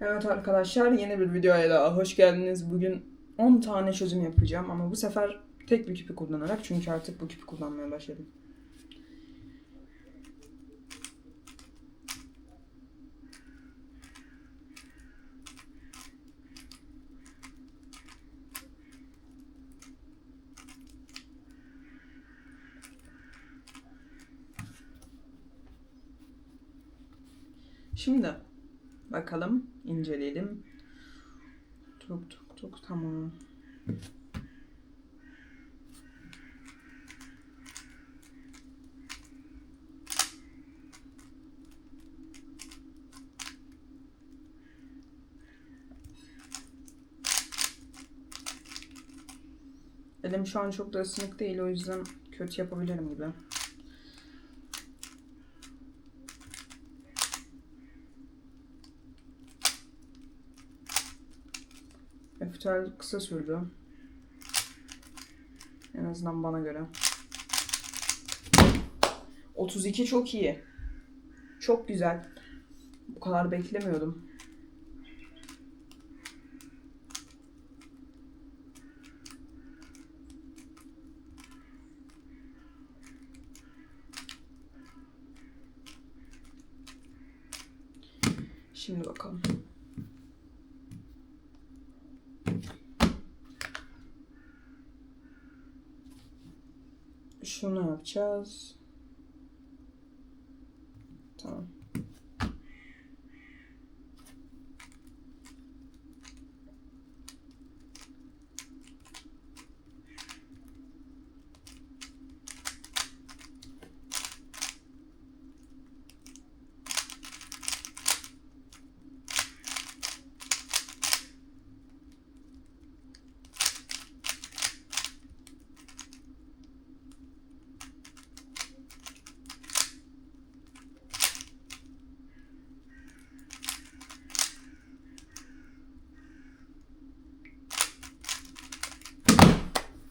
Evet arkadaşlar yeni bir videoya daha hoş geldiniz. Bugün 10 tane çözüm yapacağım ama bu sefer tek bir küpü kullanarak çünkü artık bu küpü kullanmaya başladım. Şimdi bakalım inceleyelim. Tuk tuk tuk tamam. Elim şu an çok da ısınık değil o yüzden kötü yapabilirim gibi. Eftel kısa sürdü. En azından bana göre. 32 çok iyi. Çok güzel. Bu kadar beklemiyordum. Şimdi bakalım. Şunu yapacağız. Tamam.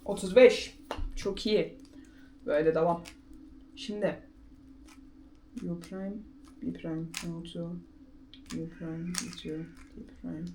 Otuz beş. Çok iyi. Böyle devam. Şimdi. U prime, B prime, auto, U prime, B2, D prime.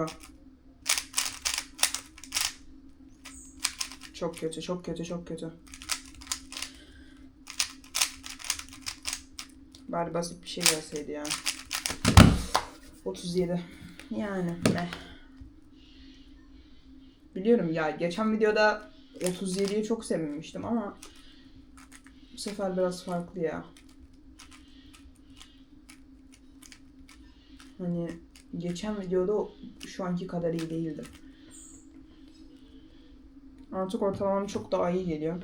Eyvah. Çok kötü, çok kötü, çok kötü. Bari basit bir şey gelseydi ya. 37. Yani eh. Biliyorum ya geçen videoda 37'yi çok sevinmiştim ama bu sefer biraz farklı ya. Hani geçen videoda şu anki kadar iyi değildim. Artık ortalamam çok daha iyi geliyor.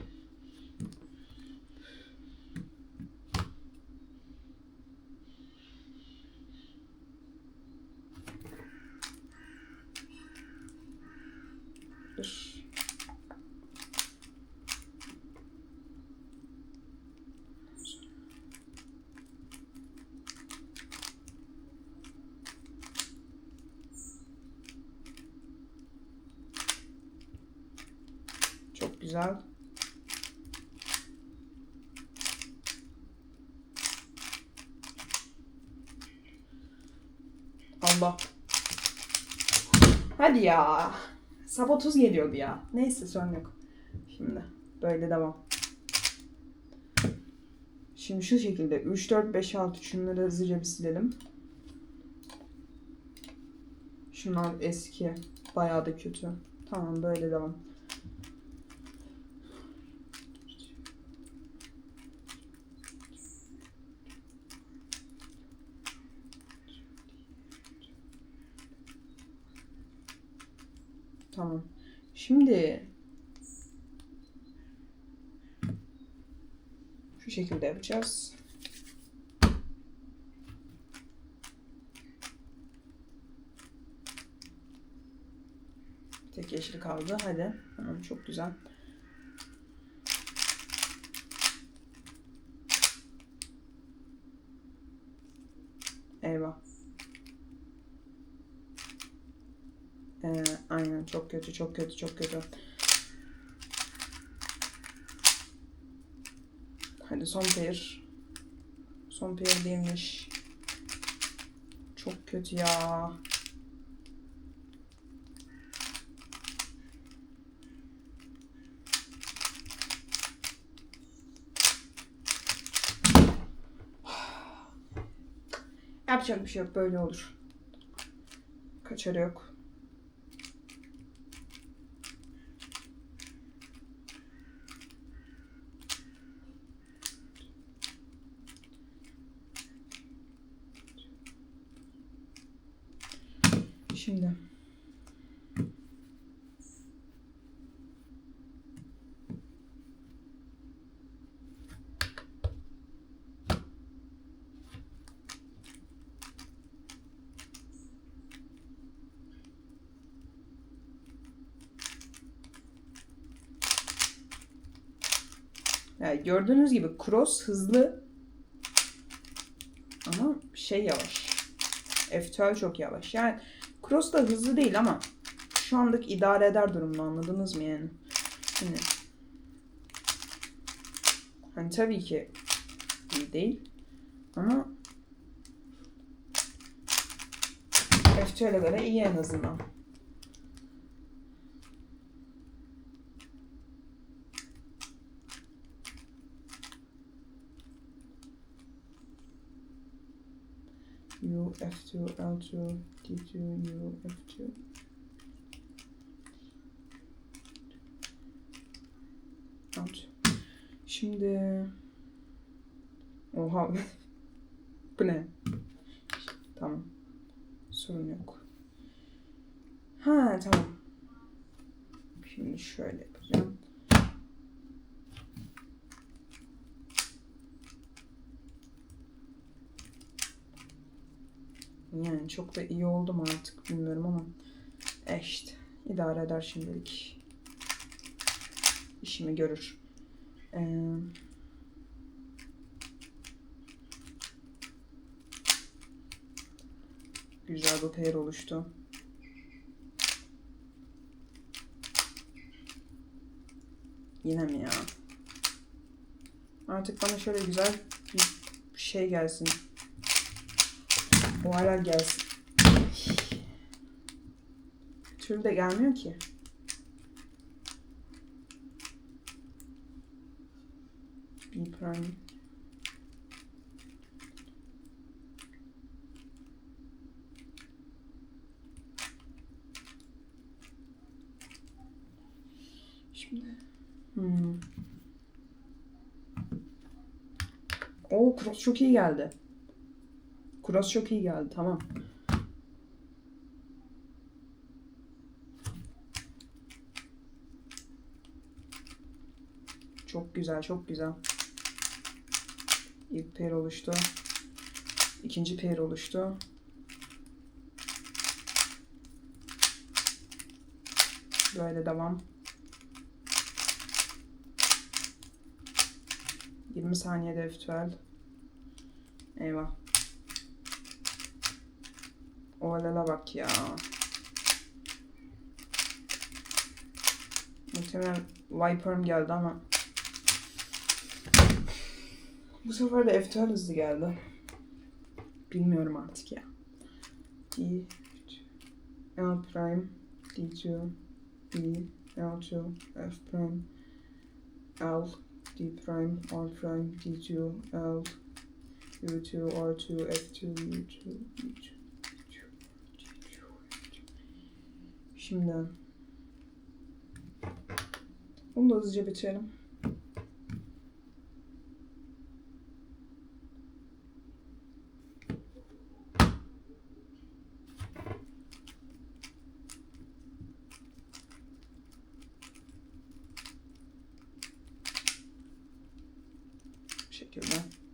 Dur. Çok güzel. Allah. Hadi ya. Sabotuz geliyordu ya. Neyse sorun yok. Şimdi böyle devam. Şimdi şu şekilde 3, 4, 5, 6 şunları hızlıca bir silelim. Şunlar eski. Bayağı da kötü. Tamam böyle devam. Tamam. Şimdi şu şekilde yapacağız. Tek yeşil kaldı. Hadi. Tamam, çok güzel. Eyvah. Ee, aynen çok kötü çok kötü çok kötü. Hadi son pair. Son pair değilmiş. Çok kötü ya. Yapacak bir şey yok böyle olur. Kaçarı yok. Şimdi. Yani gördüğünüz gibi cross hızlı ama şey yavaş. F12 çok yavaş. Yani cross da hızlı değil ama şu anlık idare eder durumda anladınız mı yani? Hani, hani tabii ki iyi değil ama F12'e göre iyi en azından. U F2 L2 D2 U F2 Out. Şimdi Oha Bu ne? Tamam. Sorun yok. Ha tamam. Şimdi şöyle yapacağım. Yani çok da iyi oldu mu artık bilmiyorum ama e işte idare eder şimdilik. İşimi görür. Ee, güzel bir pair oluştu. Yine mi ya? Artık bana şöyle güzel bir şey gelsin. Olaylar gelsin. Bir türlü de gelmiyor ki. B prime. Şimdi. Hmm. Oo cross çok iyi geldi. Cross çok iyi geldi. Tamam. Çok güzel, çok güzel. İlk pair oluştu. İkinci pair oluştu. Böyle devam. 20 saniyede F12. Eyvah. Ovalala bak ya. Muhtemelen Viper'ım geldi ama bu sefer de F12 hızlı geldi. Bilmiyorum artık ya. D L prime D2 B L2 F prime L D prime R prime D2 L U2 R2 F2 U2 U2 şimdiden. Bunu da hızlıca bitirelim. Bu şekilde.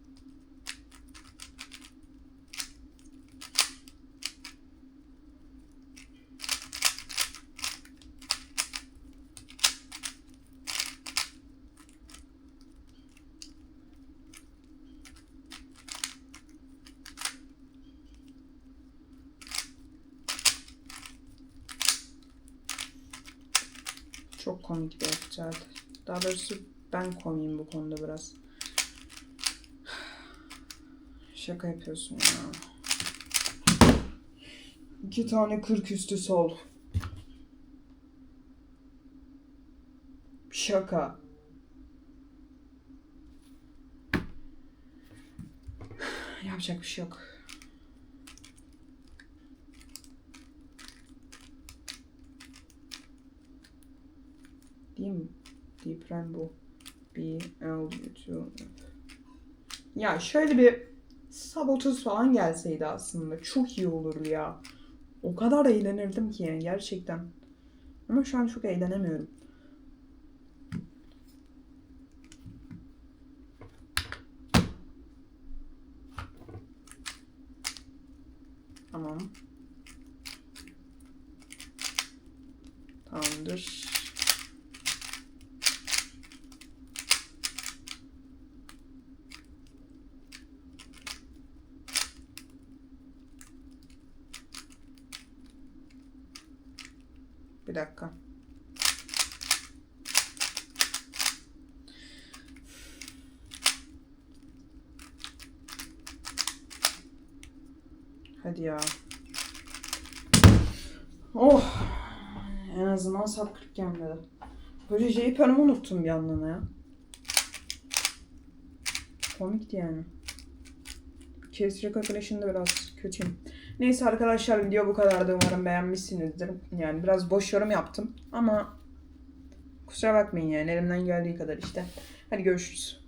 Çok komik bir episode. Daha doğrusu ben komiyim bu konuda biraz. Şaka yapıyorsun ya. İki tane 40 üstü sol. Şaka. Yapacak bir şey yok. Değil mi? D prime bu. B, L, U2. Ya şöyle bir sabotöz falan gelseydi aslında çok iyi olurdu ya. O kadar eğlenirdim ki yani gerçekten. Ama şu an çok eğlenemiyorum. Tamam. Tamamdır. Bir dakika. Hadi ya. Oh. En azından sap 40 gelmedi. Böyle J-Per'imi unuttum bir yandan ya. Komikti yani. Case Recognition'da biraz kötüyüm. Neyse arkadaşlar video bu kadardı. Umarım beğenmişsinizdir. Yani biraz boş yorum yaptım ama kusura bakmayın yani elimden geldiği kadar işte. Hadi görüşürüz.